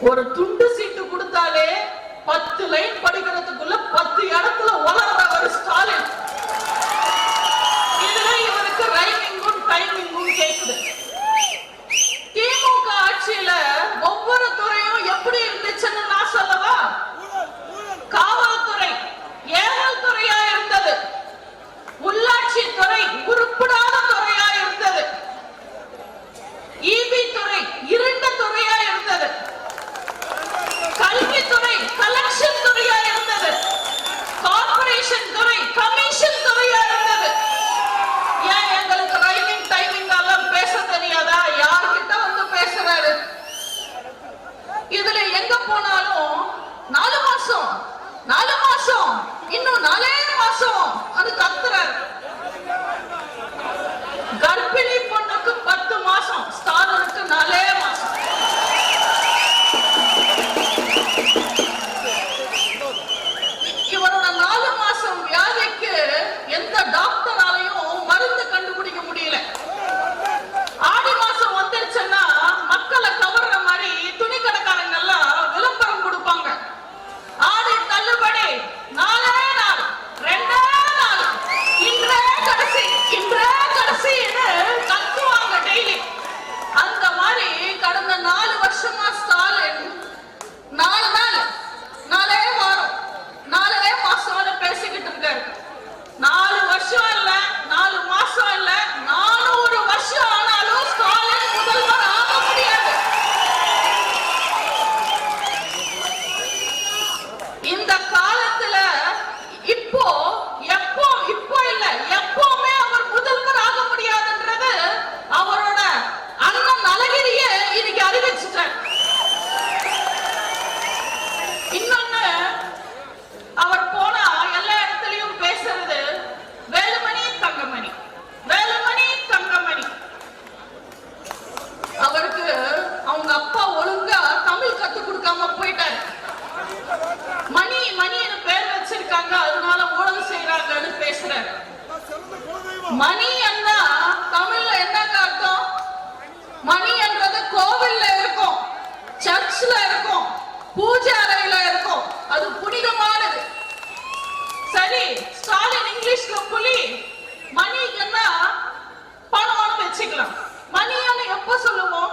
ஒரு துண்டு சீட்டு கொடுத்தாலே பத்து லைன் படிக்க 你弄哪来 மணி என்ன தமிழ்ல என்னங்க அர்த்தம்? மணி என்றது கோவில்ல இருக்கும் சர்ச்ல இருக்கும் பூஜை அறையில இருக்கும். அது புனிதமானது. சரி ஸ்டாலின் இங்கிலீஷ்ல புலி மணி என்ன பணம்னு வச்சுக்கலாம். மணியான எப்ப சொல்லுவோம்?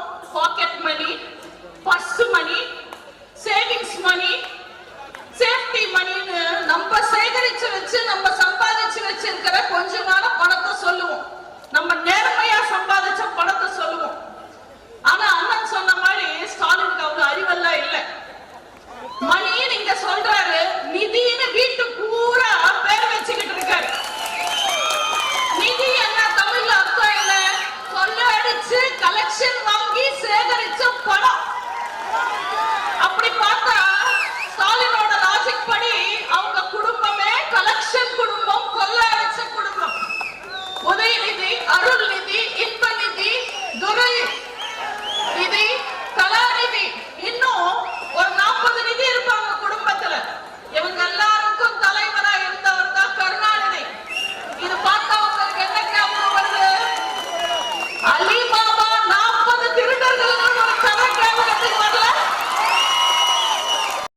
கலெக்ஷன் வாங்கி சேகரிச்ச